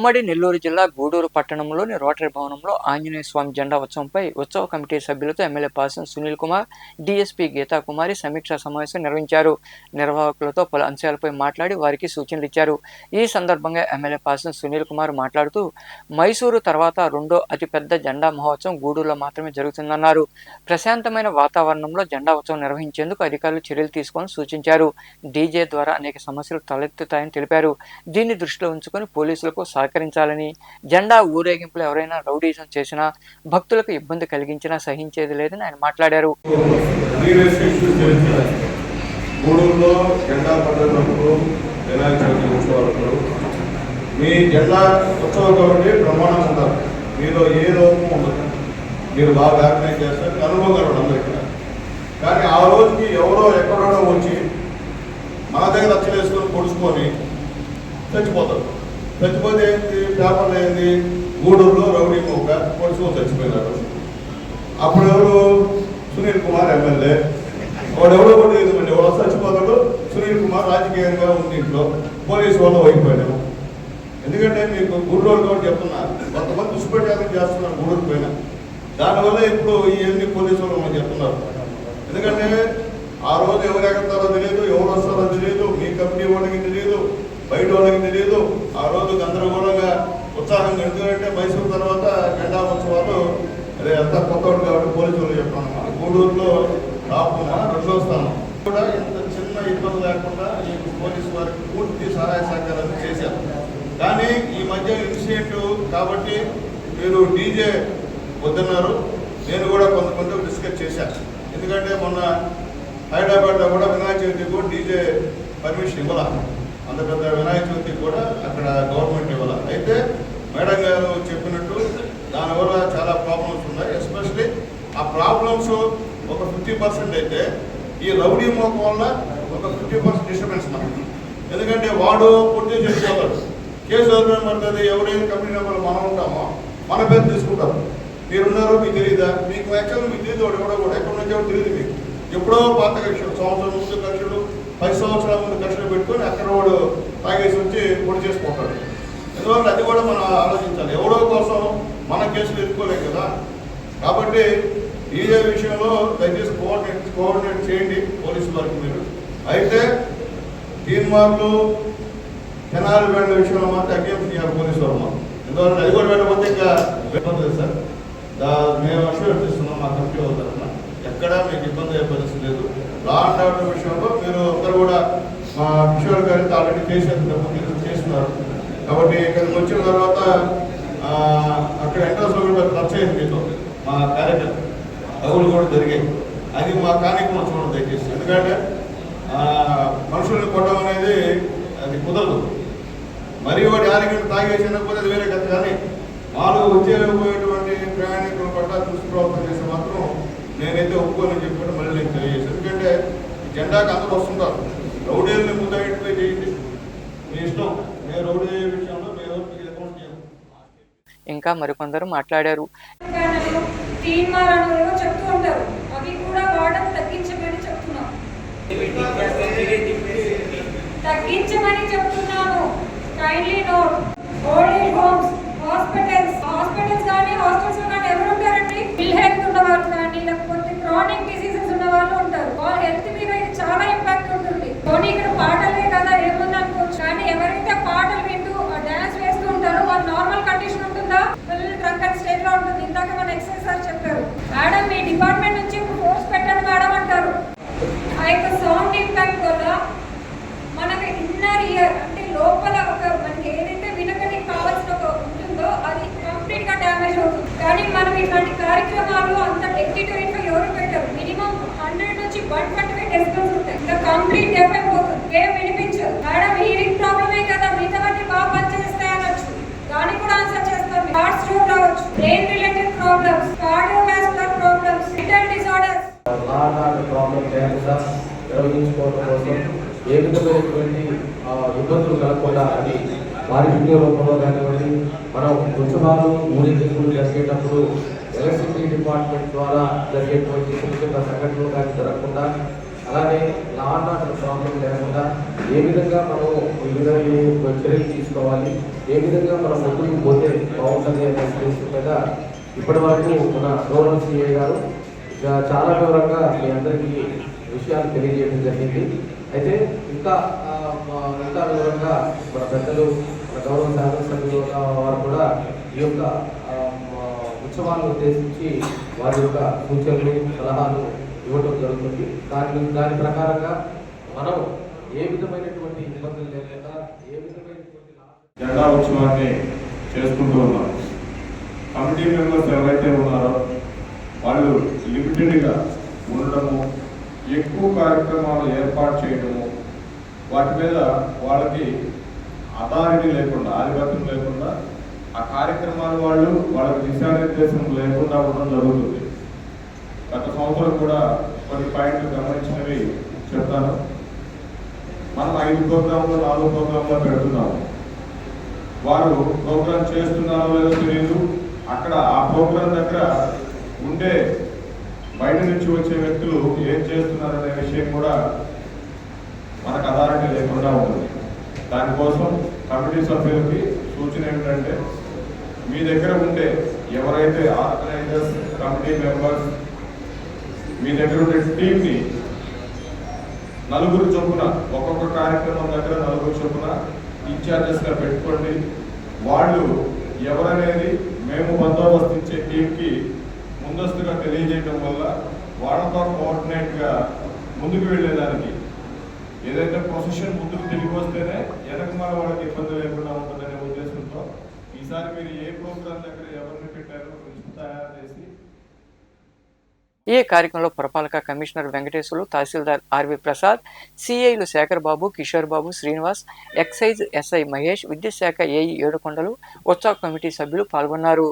ఉమ్మడి నెల్లూరు జిల్లా గూడూరు పట్టణంలోని రోటరీ భవనంలో ఆంజనేయ స్వామి జెండా ఉత్సవంపై ఉత్సవ కమిటీ సభ్యులతో ఎమ్మెల్యే పాసం సునీల్ కుమార్ డీఎస్పీ గీతా కుమారి సమీక్షా సమావేశం నిర్వహించారు. నిర్వాహకులతో పలు అంశాలపై మాట్లాడి వారికి సూచనలు ఇచ్చారు. ఈ సందర్భంగా ఎమ్మెల్యే పాసం సునీల్ కుమార్ మాట్లాడుతూ మైసూరు తర్వాత రెండో అతిపెద్ద జెండా మహోత్సవం గూడూరులో మాత్రమే జరుగుతుందన్నారు. ప్రశాంతమైన వాతావరణంలో జెండా ఉత్సవం నిర్వహించేందుకు అధికారులు చర్యలు తీసుకోవాలని సూచించారు. డీజే ద్వారా అనేక సమస్యలు తలెత్తుతాయని తెలిపారు. దీన్ని దృష్టిలో ఉంచుకొని పోలీసులకు సహకరించాలని జెండా ఊరేగింపులు ఎవరైనా రౌడీజం చేసినా భక్తులకు ఇబ్బంది కలిగించినా సహించేది లేదని ఆయన మాట్లాడారు. మీ జెండా ఉత్సవం కాబట్టి బ్రహ్మాండంగా ఉండాలి. మీలో ఏ లోపం ఉండదు. మీరు బాగా ఆర్గనైజ్ చేస్తారు అనుభవం అందరికీ. కానీ ఆ రోజుకి ఎవరో ఎక్కడో వచ్చి మన దగ్గర అచ్చలు పొడుచుకొని చచ్చిపోతే ఏంటి? పేపర్లు ఏంది గూడూరులో రౌడీ మొక్క పొడుచుకొని చచ్చిపోయినారు అప్పుడు ఎవరు? సునీల్ కుమార్ ఎమ్మెల్యే. వాడు ఎవరో కూడా లేదండి వాడు చచ్చిపోతాడు సునీల్ కుమార్ రాజకీయంగా ఉంది ఇంట్లో. పోలీసు వాళ్ళు వైపోయాడు ఎందుకంటే మీకు గూడూరు కూడా చెప్తున్నా. కొంతమంది దుష్పెట్టాలని చేస్తున్నారు గూడూరు పైన. దానివల్ల ఇప్పుడు ఇవన్నీ పోలీసు వాళ్ళు మనకు చెప్తున్నారు. ఎందుకంటే ఆ రోజు ఎవరు ఎగతారో తెలియదు ఎవరు వస్తారో తెలియదు మీ కంపెనీ వాళ్ళకి తెలియదు. బయట వాళ్ళకి తెలియదు. ఆ రోజు గందరగోళంగా ఉత్సాహంగా ఎందుకంటే మైసూరు తర్వాత జెండా ఉత్సవాలు అదే అంతా కొత్త కాబట్టి పోలీసు వాళ్ళు చెప్తాను మన గూడూరులో రాకుండా రెండో స్థానం. కూడా ఇంత చిన్న ఇబ్బంది లేకుండా ఈ పోలీసు వారికి పూర్తి సహాయ సహకారాలు చేశారు. కానీ ఈ మధ్య ఇన్సిడెంట్ కాబట్టి మీరు డీజే వద్దన్నారు. నేను కూడా కొంతమంది డిస్కస్ చేశాను. ఎందుకంటే మొన్న హైదరాబాద్లో కూడా వినాయక చవితికి కూడా డీజే పర్మిషన్ ఇవ్వాలి అంత పెద్ద వినాయక చవితి కూడా అక్కడ గవర్నమెంట్ ఇవ్వాలి? అయితే మేడం గారు చెప్పినట్టు దానివల్ల చాలా ప్రాబ్లమ్స్ ఉన్నాయి. ఎస్పెషలీ ఆ ప్రాబ్లమ్స్ ఒక ఫిఫ్టీ పర్సెంట్ అయితే ఈ రౌడీ మోకం వల్ల ఒక ఫిఫ్టీ పర్సెంట్ డిస్టర్బెన్స్ మనకి. ఎందుకంటే వాడు పూర్తి చేసుకోగలడు కేసు ఎవరు పడుతుంది ఎవరైనా కంపెనీ నెంబర్ మనం ఉంటామో? మన పేరు తీసుకుంటారు. మీరున్నారో మీకు తెలియదా మీకు యాక్చువల్గా మీకు తెలియదు వాడు ఎవడో కూడా ఎక్కడి నుంచి ఎవడో తెలియదు మీకు. ఎప్పుడో పాత కక్షలు సంవత్సరం ముందు కక్షలు పది సంవత్సరాల ముందు కక్షలు పెట్టుకొని అక్కడ వాడు తాగేసి వచ్చి పొడి చేసుకుంటాడు. ఎందువల్ల అది కూడా మనం ఆలోచించాలి. ఎవడో కోసం మన కేసులు ఎదుర్కోలేం కదా. కాబట్టి డీజే విషయంలో దయచేసి కోఆర్డినేట్ కోఆర్డినేట్ చేయండి పోలీసు వారికి మీరు. అయితే తీర్మార్లు కెనాల్ వెళ్ళిన విషయంలో మాత్రం అగేమ్ చేయాలి పోలీసు వారు మాత్రం. ఎందువల్ల అది కూడా వెళ్ళకపోతే ఇంకా ఇబ్బంది లేదు సార్. మేము అష్యూర్ చేస్తున్నాం మా కమిటీ వాళ్ళ ఎక్కడా మీకు ఇబ్బంది అయ్యే పరిస్థితి లేదు. లా అండ్ ఆర్డర్ విషయంలో మీరు అందరూ కూడా మా కిషోర్ గారితో ఆల్రెడీ చేసేందుకు మీరు చేస్తున్నారు. కాబట్టి ఇక్కడికి వచ్చిన తర్వాత అక్కడ ఎంట్రన్స్లో కూడా ఖర్చు అయింది మీతో మా కార్యక్రమం తగులు కూడా జరిగాయి అది మా కార్యక్రమం చూడండి దయచేసి. ఎందుకంటే ఆ, మనుషుల్ని కొట్టడం అనేది అది కుదరదు. మరి వాడి ఆరోగ్యం తాగేసినప్పుడు అది వేరే కథ. కానీ వాళ్ళు వచ్చే పోయేటువంటి ప్రయాణికుల పట్ల దుష్ప్రవర్తన చేస్తే మాత్రం నేనైతే ఒప్పుకోనని చెప్పి మళ్ళీ నేను తెలియజేశాను. ఈ జెండాకి అందరూ వస్తుంటారు. రౌడీలని ముందు ఐడెంటిఫై చేయండి. మీ ఇష్టం. నేను రౌడీ విషయంలో మేము ఇంకా మరికొందరు మాట్లాడారు. తెలంగాణలో తీర్మానాలు ఏవో చెప్తూ ఉంటారు. అవి కూడా వాడడం తగ్గించమని చెప్తున్నాం. తగ్గించమని చెప్తున్నాను. Kindly note old age homes hospitals hospitals కానీ హాస్టల్స్ కానీ ఎవరు ఉంటారండి? ఇల్ హెల్త్ ఉన్న వాళ్ళు కానీ లేకపోతే క్రానిక్ డిసీజెస్ ఉన్న వాళ్ళు ఉంటారు. వాళ్ళ హెల్త్ మీద ఇది చాలా ఇంపాక్ట్ ఉంటుంది. పోనీ ఇక్కడ పాటలే కదా ఏముంది అనుకోవచ్చు. కానీ ఎవరైతే పాటలు వింటూ డాన్స్ వేస్తూ ఉంటారో వాళ్ళ నార్మల్ కండిషన్ ఉంటుందా? ఫుల్ ట్రంక్ అండ్ స్టేట్లో ఉంటుంది. ఇందాక మన ఎక్సైజ్ సార్ చెప్పారు. మేడం మీ డిపార్ట్మెంట్ నుంచి ఫోర్స్ పెట్టండి మేడం అంటారు. ఆ యొక్క సౌండ్ ఇంపాక్ట్ వల్ల మనకి ఇన్నర్ ఇయర్ అంటే లోపల ఒక మనకి ఏదైతే వినడానికి కావాల్సిన ఒక ఉంటుందో అది కంప్లీట్గా డ్యామేజ్ అవుతుంది కానీ మనం ఇట్లాంటి కార్యక్రమాలు అంత ఎయిటీ టు ఎయిట్ ఎవరు పెట్టారు. మినిమం హండ్రెడ్ నుంచి వన్ ట్వంటీ ఫైవ్ డెసిబల్స్ ఉంటాయి. ఇంకా కంప్లీట్ ఎఫెక్ట్ పోతుంది. ఏం వినిపించదు. మేడం హీరింగ్ ప్రాబ్లమే కదా. మిగతావన్నీ బాగా పనిచేస్తాయి అనొచ్చు దానికి కూడా ఆన్సర్ చేస్తాం హార్ట్ స్ట్రోక్ రావచ్చు. Brain related problems cardiovascular problems mental disorders. నానాటి లేకుండా నిర్వహించుకోవడం కోసం ఏ విధమైనటువంటి ఇబ్బందులు కలగకుండా అది వారి వీడియో రూపంలో కానివ్వండి మనం ఉత్సవాలు ఊరేగింపులు జరిగేటప్పుడు ఎలక్ట్రిసిటీ డిపార్ట్మెంట్ ద్వారా జరిగేటువంటి చిన్న చిన్న సంఘటనలు కానీ జరగకుండా అలానే లా ఆర్డర్ ప్రాబ్లం లేకుండా ఏ విధంగా మనం ఈ విధంగా చర్యలు తీసుకోవాలి ఏ విధంగా మనం ముందుకు పోతే బాగుంటుంది అనే ఉద్దేశం మీద ఇప్పటి వరకు మన రూరల్ సిఐ గారు ఇక చాలా వివరంగా మీ అందరికీ విషయాలు తెలియజేయడం జరిగింది. అయితే ఇంకా మా- ఇంకా వివరంగా మన పెద్దలు మన గౌరవ శాసనసభ్యులు వారు కూడా ఈ యొక్క ఆ, ఉత్సవాలను ఉద్దేశించి వారి యొక్క సూచనలు సలహాలు ఇవ్వటం జరుగుతుంది. దాని దాని ప్రకారంగా మనం ఏ విధమైనటువంటి ఇబ్బందులు లేక ఏ విధమైనటువంటి జెండా ఉత్సవాన్ని చేసుకుంటూ ఉన్నాం. కమిటీ మెంబర్స్ ఎవరైతే ఉన్నారో వాళ్ళు లిమిటెడ్గా ఉండడము ఎక్కువ కార్యక్రమాలు ఏర్పాటు చేయడము వాటి మీద వాళ్ళకి అథారిటీ లేకుండా ఆధిపత్యం లేకుండా ఆ కార్యక్రమాలు వాళ్ళు వాళ్ళకి దిశానిర్దేశం లేకుండా ఉండడం జరుగుతుంది. గత సంవత్సరం కూడా కొన్ని పాయింట్లు గమనించినవి చెప్తాను. మనం ఐదు ప్రోగ్రాంలు నాలుగు ప్రోగ్రాంలో పెడుతున్నాము. వారు ప్రోగ్రాం చేస్తున్నారో లేదో తెలియదు. అక్కడ ఆ ప్రోగ్రాం దగ్గర ఉండే బయట నుంచి వచ్చే వ్యక్తులు ఏం చేస్తున్నారనే విషయం కూడా మనకు అథారిటీ లేకుండా ఉంటుంది దానికోసం కమిటీ సభ్యులకి సూచన ఏమిటంటే మీ దగ్గర ఉండే ఎవరైతే ఆర్గనైజర్స్ కమిటీ మెంబర్స్ మీ దగ్గర ఉండే టీంని నలుగురు చొప్పున ఒక్కొక్క కార్యక్రమం దగ్గర నలుగురు చొప్పున ఇన్ఛార్జెస్గా పెట్టుకోండి. వాళ్ళు ఎవరనేది మేము బందోబస్తు ఇచ్చే టీంకి ముందస్తుగా తెలియజేయడం వల్ల వాళ్ళతో కోఆర్డినేట్గా ముందుకు వెళ్ళేదానికి ఏదైతే ప్రొఫెషన్ ముందుకు తిరిగి వస్తేనే ఎనకమాల వాళ్ళకి ఇబ్బంది లేకుండా ఉంటుందనే ఉద్దేశంతో ఈసారి మీరు ఏ ప్రోగ్రామ్ దగ్గర ఎవరిని పెట్టారో లిస్ట్ తయారు చేసి ఈ కార్యక్రమంలో పురపాలక కమిషనర్ వెంకటేశ్వర్లు తహసీల్దార్ ఆర్వి ప్రసాద్ సిఐలు శేఖర్ బాబు కిషోర్ బాబు శ్రీనివాస్ ఎక్సైజ్ ఎస్ఐ మహేష్ విద్యుత్ శాఖ ఏఈ ఏడుకొండలు ఉత్సవ కమిటీ సభ్యులు పాల్గొన్నారు.